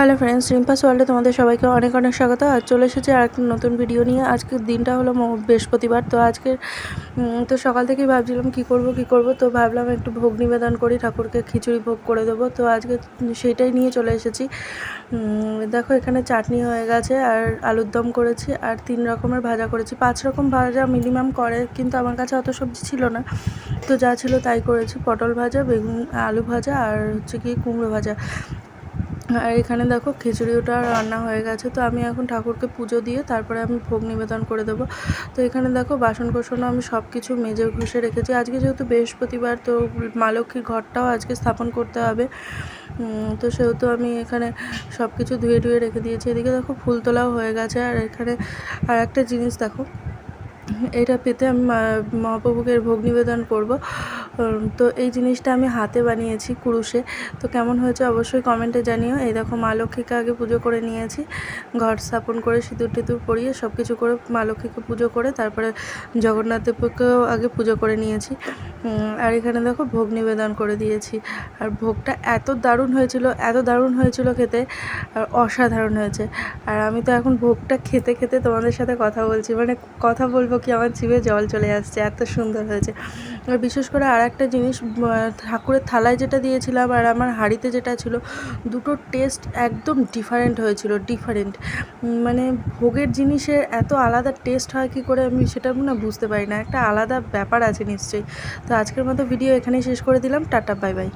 Hello friends রিম্পাস ওয়ার্ল্ডে তোমাদের সবাইকে অনেক অনেক স্বাগত। আজ চলে এসেছি আর একটা নতুন ভিডিও নিয়ে। আজকের দিনটা হলো বৃহস্পতিবার, তো আজকে তো সকাল থেকেই ভাবছিলাম কি করব কি করব, তো ভাবলাম একটু ভোগ নিবেদন করি, ঠাকুরকে খিচুড়ি ভোগ করে দেবো। তো আজকে সেইটাই নিয়ে চলে এসেছি। দেখো এখানে চাটনি হয়ে গেছে, আর আলুর দম করেছি, আর তিন রকমের ভাজা করেছি। পাঁচ রকম ভাজা মিনিমাম করে, কিন্তু আমার কাছে অত সবজি ছিল না। তো যা ছিল তাই করেছি। পটল ভাজা, বেগুন, আলু ভাজা, আর হচ্ছে কি কুমড়ো ভাজা। আর এখানে দেখো খিচুড়িটা রান্না হয়ে গেছে, তো আমি এখন ঠাকুরকে পুজো দিয়ে তারপরে আমি ভোগ নিবেদন করে দেবো। তো এখানে দেখো বাসন কোসনও আমি সব কিছু মেজে ঘষে রেখেছি। আজকে যেহেতু বৃহস্পতিবার, তো মা লক্ষ্মীর ঘরটাও আজকে স্থাপন করতে হবে। তো সেহেতু আমি এখানে সব কিছু ধুয়ে ধুয়ে রেখে দিয়েছি। এদিকে দেখো ফুল তোলাও হয়ে গেছে। আর এখানে আর একটা জিনিস দেখো, এটা পেতে আমি মহাপ্রভুকে ভোগ নিবেদন করব। তো এই জিনিসটা আমি হাতে বানিয়েছি কুরুশে। তো কেমন হয়েছে অবশ্যই কমেন্টে জানিও। এই দেখো মা লক্ষ্মীকে আগে পুজো করে নিয়েছি। ঘর স্থাপন করে সিঁদুর টিঁদুর পরিয়ে সব কিছু করে মা লক্ষ্মীকে পুজো করে তারপরে জগন্নাথ দেবকেও আগে পুজো করে নিয়েছি। আর এখানে দেখো ভোগ নিবেদন করে দিয়েছি। আর ভোগটা এত দারুণ হয়েছিল, এত দারুণ হয়েছিল খেতে, আর অসাধারণ হয়েছে। আর আমি তো এখন ভোগটা খেতে খেতে তোমাদের সাথে কথা বলছি। মানে কথা বলব কি আমার জিভে জল চলে আসছে, এত সুন্দর হয়েছে। আর বিশেষ করে আর একটা জিনিস ঠাকুরের থালায় যেটা দিয়েছিলাম আর আমার হাঁড়িতে যেটা ছিল, দুটো টেস্ট একদম ডিফারেন্ট হয়েছিল ডিফারেন্ট মানে ভোগের জিনিসের এত আলাদা টেস্ট হয় কি করে আমি সেটা না বুঝতে পারি না, একটা আলাদা ব্যাপার আছে নিশ্চয়ই। তো আজকের মতো ভিডিও এখানেই শেষ করে দিলাম, টাটা বাই বাই